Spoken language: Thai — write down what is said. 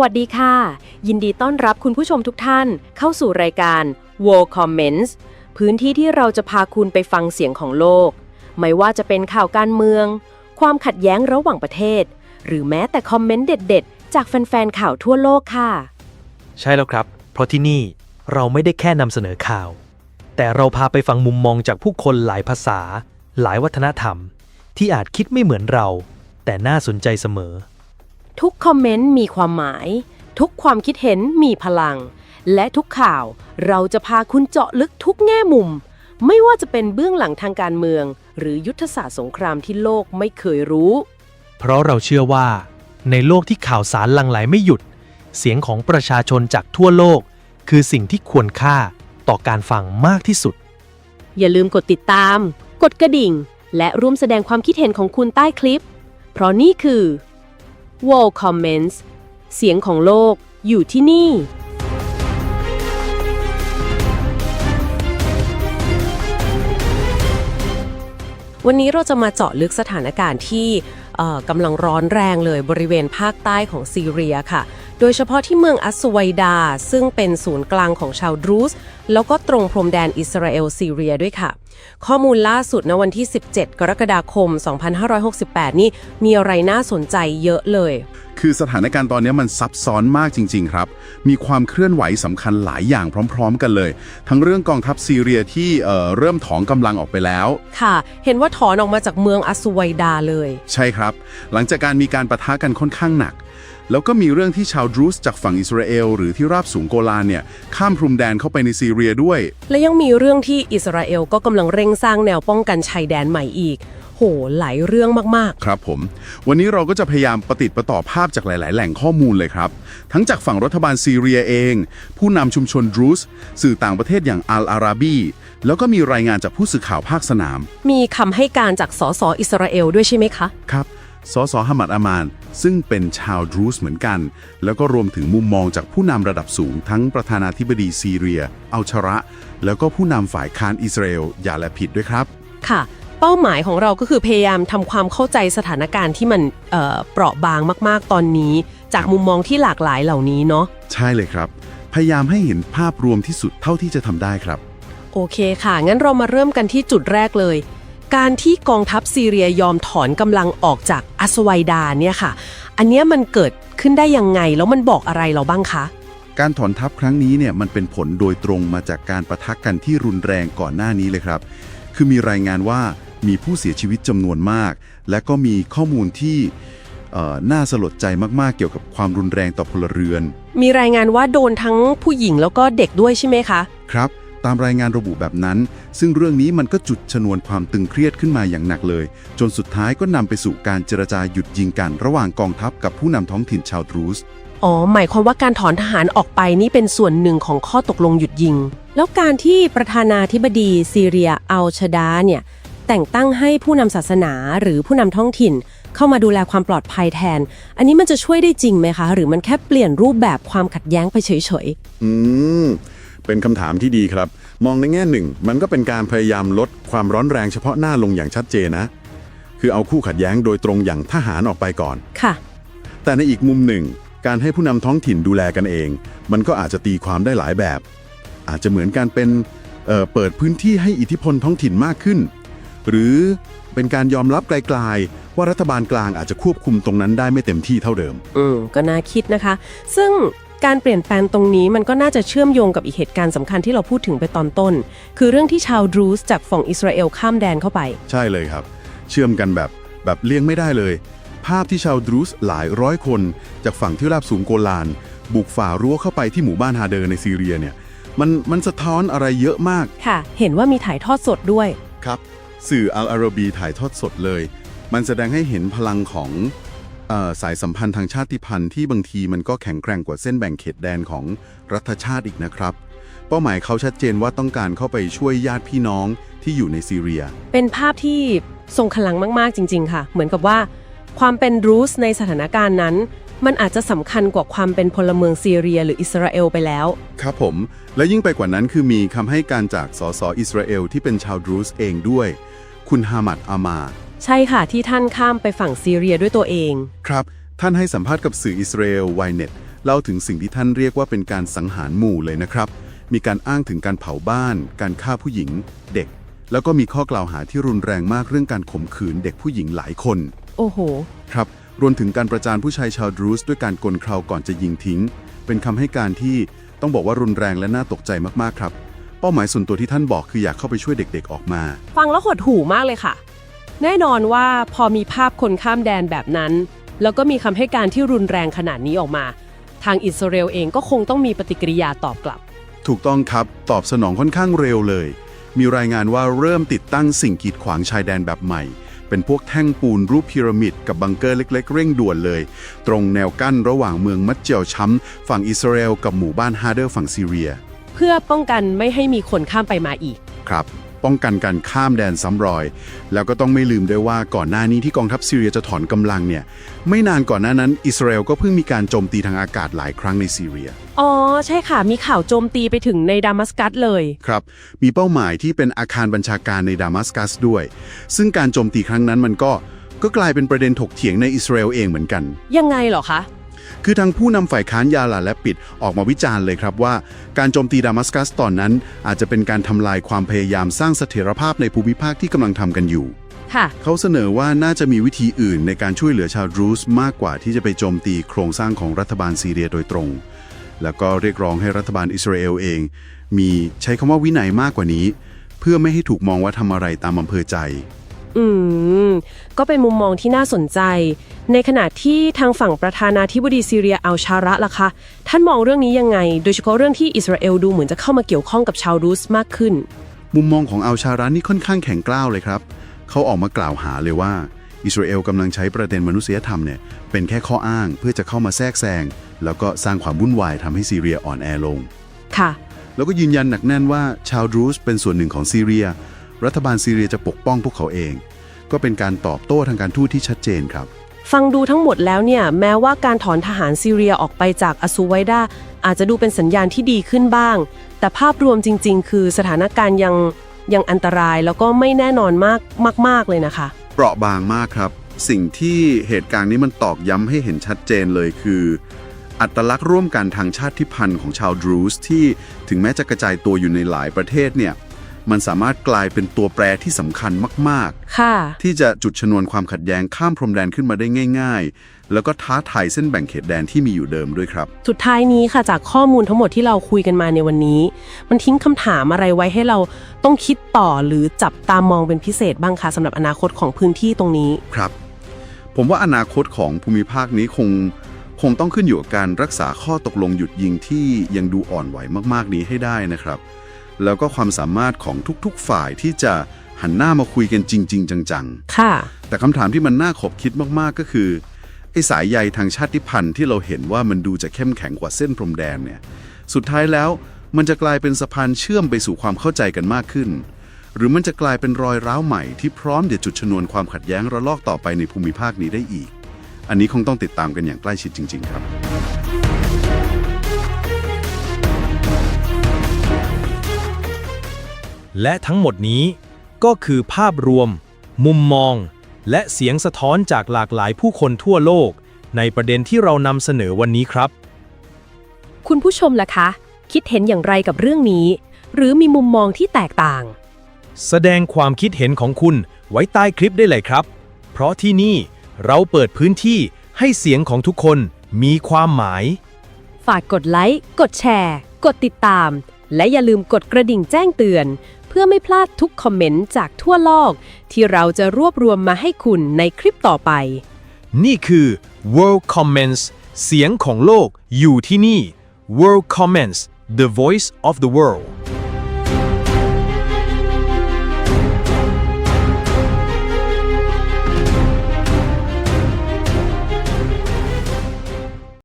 วัสดีค่ะ ยินดีต้อนรับคุณผู้ชมทุกท่าน เข้าสู่รายการ World Comments พื้นที่ที่เราจะพาคุณไปฟังเสียงของโลก ไม่ว่าจะเป็นข่าวการเมือง ความขัดแย้งระหว่างประเทศ หรือแม้แต่คอมเมนต์เด็ด ๆ จากแฟนๆข่าวทั่วโลกค่ะ ใช่แล้วครับ เพราะที่นี่เราไม่ได้แค่นำเสนอข่าว แต่เราพาไปฟังมุมมองจากผู้คนหลายภาษา หลายวัฒนธรรม ที่อาจคิดไม่เหมือนเรา แต่น่าสนใจเสมอ ทุกคอมเมนต์มีความหมาย ทุกความคิดเห็นมีพลัง และทุกข่าวเราจะพาคุณเจาะลึกทุกแง่มุม ไม่ว่าจะเป็นเบื้องหลังทางการเมือง หรือยุทธศาสตร์สงครามที่โลกไม่เคยรู้ เพราะเราเชื่อว่า ในโลกที่ข่าวสารหลั่งไหลไม่หยุด เสียงของประชาชนจากทั่วโลก คือสิ่งที่ควรค่าต่อการฟังมากที่สุด อย่าลืมกดติดตาม กดกระดิ่ง และร่วมแสดงความคิดเห็นของคุณใต้คลิป เพราะนี่คือ World Comments เสียงของโลกอยู่ที่นี่วันนี้เราจะมาเจาะลึกสถานการณ์ที่กำลังร้อนแรงเลยบริเวณภาคใต้ของซีเรียค่ะ โดยเฉพาะที่เมืองอัสไวดา ซึ่งเป็นศูนย์กลางของชาวดรูซแล้วก็ตรงพรมแดนอิสราเอลซีเรียด้วยค่ะ ข้อมูลล่าสุดในวันที่ 17 กรกฎาคม 2568 นี่มีอะไรน่าสนใจเยอะเลย คือสถานการณ์ตอนนี้มันซับซ้อนมากจริง ๆ ครับ มีความเคลื่อนไหวสำคัญหลายอย่างพร้อม ๆ กันเลย ทั้งเรื่องกองทัพซีเรียที่เอ่อเริ่มถอนกำลังออกไปแล้ว ค่ะ เห็นว่าถอนออกมาจากเมืองอัสไวดาเลย ใช่ครับ หลังจากการมีการประทะกันค่อนข้างหนัก แล้วก็มีเรื่องที่ชาวดรูซจากฝั่งอิสราเอลหรือที่ราบสูงโกลานเนี่ยข้ามพรมแดนเข้าไปในซีเรียด้วย และยังมีเรื่องที่อิสราเอลก็กำลังเร่งสร้างแนวป้องกันชายแดนใหม่อีกโหหลายเรื่องมากครับผม วันนี้เราก็จะพยายามประติดประต่อภาพจากหลาย ๆ แหล่งข้อมูลเลยครับ ทั้งจากฝั่งรัฐบาลซีเรียเอง ผู้นำชุมชนดรูซสื่อต่างประเทศอย่างอัลอาราบีแล้วก็มีรายงานจากผู้สื่อข่าวภาคสนามๆมีคำให้การจากสสอิสราเอลด้วยใช่ไหมคะ ครับ สสฮัมมัดอามาน ซึ่งเป็นชาวดรูซเหมือนกัน แล้วก็รวมถึงมุมมองจากผู้นำระดับสูงทั้งประธานาธิบดีซีเรีย อัลชาระ แล้วก็ผู้นำฝ่ายค้านอิสราเอลอย่าและผิดด้วยครับ ค่ะ เป้าหมายของเราก็คือพยายามทำความเข้าใจสถานการณ์ที่มันเอ่อเปราะบางมากๆตอนนี้ จากมุมมองที่หลากหลายเหล่านี้เนาะใช่เลยครับ พยายามให้เห็นภาพรวมที่สุดเท่าที่จะทำได้ครับ โอเคค่ะ งั้นเรามาเริ่มกันที่จุดแรกเลย การที่กองทัพซีเรียยอมถอนกำลังออกจากอัสไวดาเนี่ยค่ะ อันเนี้ยมันเกิดขึ้นได้ยังไง แล้วมันบอกอะไรเราบ้างคะ การถอนทัพครั้งนี้เนี่ยมันเป็นผลโดยตรงมาจากการประทะกันที่รุนแรงก่อนหน้านี้เลยครับ คือมีรายงานว่ามีผู้เสียชีวิตจำนวนมาก และก็มีข้อมูลที่เอ่อน่าสลดใจมากๆเกี่ยวกับความรุนแรงต่อพลเรือน มีรายงานว่าโดนทั้งผู้หญิงแล้วก็เด็กด้วยใช่ไหมคะ ครับ ตามรายงานระบุแบบนั้น ซึ่งเรื่องนี้มันก็จุดชนวนความตึงเครียดขึ้นมาอย่างหนักเลย จนสุดท้ายก็นำไปสู่การเจรจาหยุดยิงกัน ระหว่างกองทัพกับผู้นำท้องถิ่นชาวดรูซอ๋อ หมายความว่าการถอนทหารออกไปนี่เป็นส่วนหนึ่งของข้อตกลงหยุดยิง แล้วการที่ประธานาธิบดีซีเรียอัลชาดาเนี่ยแต่งตั้งให้ผู้นำศาสนาหรือผู้นำท้องถิ่น เข้ามาดูแลความปลอดภัยแทน อันนี้มันจะช่วยได้จริงไหมคะ หรือมันแค่เปลี่ยนรูปแบบความขัดแย้งไปเฉยอืม เป็นคำถามที่ดีครับ มองในแง่หนึ่ง มันก็เป็นการพยายามลดความร้อนแรงเฉพาะหน้าลงอย่างชัดเจนนะ คือเอาคู่ขัดแย้งโดยตรงอย่างทหารออกไปก่อนๆค่ะ แต่ในอีกมุมหนึ่ง การให้ผู้นำท้องถิ่นดูแลกันเอง มันก็อาจจะตีความได้หลายแบบ อาจจะเหมือนการเป็นเอ่อเปิดพื้นที่ให้อิทธิพลท้องถิ่นมากขึ้น หรือเป็นการยอมรับไกลๆว่ารัฐบาลกลางอาจจะควบคุมตรงนั้นได้ไม่เต็มที่เท่าเดิม อืม ก็น่าคิดนะคะ ซึ่ง การเปลี่ยนแปลงตรงนี้มันก็น่าจะเชื่อมโยงกับอีกเหตุการณ์สำคัญที่เราพูดถึงไปตอนต้น คือเรื่องที่ชาวดรูซจากฝั่งอิสราเอลข้ามแดนเข้าไป ใช่เลยครับ เชื่อมกันแบบแบบเลี่ยงไม่ได้เลย ภาพที่ชาวดรูซหลายร้อยคน จากฝั่งที่ราบสูงโกลาน บุกฝ่ารั้วเข้าไปที่หมู่บ้านฮาเดอร์ในซีเรียเนี่ยมันมันสะท้อนอะไรเยอะมากค่ะ เห็นว่ามีถ่ายทอดสดด้วย ครับ สื่ออัลอาราบีถ่ายทอดสดเลย มันแสดงให้เห็นพลังของเออ สายสัมพันธ์ทางชาติพันธุ์ที่บางทีมันก็แข็งแกร่งกว่าเส้นแบ่งเขตแดนของรัฐชาติอีกนะครับ เป้าหมายเขาชัดเจนว่าต้องการเข้าไปช่วยญาติพี่น้องที่อยู่ในซีเรีย เป็นภาพที่ทรงพลังมาก ๆ จริง ๆ ค่ะ เหมือนกับว่า ความเป็นรูสในสถานการณ์นั้น มันอาจจะสำคัญกว่าความเป็นพลเมืองซีเรีย หรืออิสราเอลไปแล้ว ครับผม และยิ่งไปกว่านั้นคือมีคำให้การจากสสอิสราเอลที่เป็นชาวดรูซเองด้วย คุณฮามัดอามา ใช่ค่ะที่ท่านข้ามไปฝั่งซีเรียด้วยตัวเอง ครับ ท่านให้สัมภาษณ์กับสื่ออิสราเอลไวเน็ตเล่าถึงสิ่งที่ท่านเรียกว่าเป็นการสังหารหมู่เลยนะครับ มีการอ้างถึงการเผาบ้าน การฆ่าผู้หญิง เด็ก แล้วก็มีข้อกล่าวหาที่รุนแรงมากเรื่องการข่มขืนเด็กผู้หญิงหลายคน โอ้โห ครับ รวมถึงการประจานผู้ชายชาวดรูซด้วยการกลเคราก่อนจะยิงทิ้ง เป็นคำให้การที่ต้องบอกว่ารุนแรงและน่าตกใจมากๆครับ เป้าหมายส่วนตัวที่ท่านบอกคืออยากเข้าไปช่วยเด็กๆออกมา ฟังแล้วหดหู่มากเลยค่ะ แน่นอนว่าพอมีภาพคนข้ามแดนแบบนั้น แล้วก็มีคำให้การที่รุนแรงขนาดนี้ออกมา ทางอิสราเอลเองก็คงต้องมีปฏิกิริยาตอบกลับ ถูกต้องครับตอบสนองค่อนข้างเร็วเลย มีรายงานว่าเริ่มติดตั้งสิ่งกีดขวางชายแดนแบบใหม่ เป็นพวกแท่งปูนรูปพีระมิดกับบังเกอร์เล็ก ๆ เร่งด่วนเลย ตรงแนวกั้นระหว่างเมืองมัดเจลชัมฝั่งอิสราเอลกับหมู่บ้านฮาร์เดอร์ฝั่งซีเรีย เพื่อป้องกันไม่ให้มีคนข้ามไปมาอีก ครับ ป้องกันการข้ามแดนซ้ำรอย แล้วก็ต้องไม่ลืมด้วยว่าก่อนหน้านี้ที่กองทัพซีเรียจะถอนกำลังเนี่ย ไม่นานก่อนหน้านั้น อิสราเอลก็เพิ่งมีการโจมตีทางอากาศหลายครั้งในซีเรีย อ๋อ ใช่ค่ะ มีข่าวโจมตีไปถึงในดามัสกัสเลย ครับ มีเป้าหมายที่เป็นอาคารบัญชาการในดามัสกัสด้วย ซึ่งการโจมตีครั้งนั้นมันก็ก็กลายเป็นประเด็นถกเถียงในอิสราเอลเองเหมือนกัน ยังไงเหรอคะ คือทางผู้นำฝ่ายค้านยาลาและปิดออกมาวิจารณ์เลยครับว่า การโจมตีดามัสกัสตอนนั้น อาจจะเป็นการทำลายความพยายามสร้างเสถียรภาพในภูมิภาคที่กำลังทำกันอยู่ค่ะเขาเสนอว่าน่าจะมีวิธีอื่นในการช่วยเหลือชาวดรูซมากกว่าที่จะไปโจมตีโครงสร้างของรัฐบาลซีเรียโดยตรง แล้วก็เรียกร้องให้รัฐบาลอิสราเอลเอง มีใช้คำว่าวินัยมากกว่านี้ เพื่อไม่ให้ถูกมองว่าทำอะไรตามอำเภอใจ อืม ก็เป็นมุมมองที่น่าสนใจ ในขณะที่ทางฝั่งประธานาธิบดีซีเรียอัลชาระล่ะคะ ท่านมองเรื่องนี้ยังไง โดยเฉพาะเรื่องที่อิสราเอลดูเหมือนจะเข้ามาเกี่ยวข้องกับชาวรูสมากขึ้น มุมมองของอัลชารานี่ค่อนข้างแข็งกร้าวเลยครับ เขาออกมากล่าวหาเลยว่า อิสราเอลกำลังใช้ประเด็นมนุษยธรรมเนี่ยเป็นแค่ข้ออ้างเพื่อจะเข้ามาแทรกแซงแล้วก็สร้างความวุ่นวายทำให้ซีเรียอ่อนแอลง ค่ะ แล้วก็ยืนยันหนักแน่นว่าชาวดรูซเป็นส่วนหนึ่งของซีเรีย รัฐบาลซีเรียจะปกป้องพวกเขาเอง ก็เป็นการตอบโต้ทางการทูตที่ชัดเจนครับ ฟังดูทั้งหมดแล้วเนี่ยแม้ว่าการถอนทหารซีเรียออกไปจากอซูไวดาอาจจะดูเป็นสัญญาณที่ดีขึ้นบ้าง แต่ภาพรวมจริง ๆ คือสถานการณ์ยังยังอันตรายแล้วก็ไม่แน่นอนมากมาก ๆ เลยนะคะ เปราะบางมากครับ สิ่งที่เหตุการณ์นี้มันตอกย้ำให้เห็นชัดเจนเลยคือ อัตลักษณ์ร่วมกันทางชาติพันธุ์ของชาวดรูซที่ถึงแม้จะกระจายตัวอยู่ในหลายประเทศเนี่ย มันสามารถกลายเป็นตัวแปรที่สำคัญมากค่ะ ๆ ที่จะจุดชนวนความขัดแย้งข้ามพรมแดนขึ้นมาได้ง่าย ๆ แล้วก็ท้าทายเส้นแบ่งเขตแดนที่มีอยู่เดิมด้วยครับ สุดท้ายนี้ค่ะจากข้อมูลทั้งหมดที่เราคุยกันมาในวันนี้ มันทิ้งคำถามอะไรไว้ให้เราต้องคิดต่อหรือจับตามองเป็นพิเศษบ้างคะสำหรับอนาคตของพื้นที่ตรงนี้ ครับ ผมว่าอนาคตของภูมิภาคนี้คง คงต้องขึ้นอยู่กับการรักษาข้อตกลงหยุดยิงที่ยังดูอ่อนไหวมากๆนี้ให้ได้นะครับ แล้วก็ความสามารถของทุกๆฝ่ายที่จะหันหน้ามาคุยกันจริง ๆ จังค่ะๆแต่คำถามที่มันน่าขบคิดมากๆก็คือไอ้สายใยทางชาติพันธุ์ที่เราเห็นว่ามันดูจะเข้มแข็งกว่าเส้นพรมแดนเนี่ย สุดท้ายแล้วมันจะกลายเป็นสะพานเชื่อมไปสู่ความเข้าใจกันมากขึ้น หรือมันจะกลายเป็นรอยร้าวใหม่ที่พร้อมจะจุดชนวนความขัดแย้งระลอกต่อไปในภูมิภาคนี้ได้อีก อันนี้คงต้องติดตามกันอย่างใกล้ชิดจริง ๆ ครับ และทั้งหมดนี้ก็คือภาพรวม มุมมอง และเสียงสะท้อนจากหลากหลายผู้คนทั่วโลก ในประเด็นที่เรานำเสนอวันนี้ครับ คุณผู้ชมล่ะคะ คิดเห็นอย่างไรกับเรื่องนี้ หรือมีมุมมองที่แตกต่าง แสดงความคิดเห็นของคุณไว้ใต้คลิปได้เลยครับ เพราะที่นี่เราเปิดพื้นที่ให้เสียงของทุกคนมีความหมาย ฝากกดไลค์ กดแชร์ กดติดตาม และอย่าลืมกดกระดิ่งแจ้งเตือน เพื่อไม่พลาดทุกคอมเมนต์จากทั่วโลก ที่เราจะรวบรวมมาให้คุณในคลิปต่อไป นี่คือ World Comments เสียงของโลกอยู่ที่นี่ World Comments the voice of the world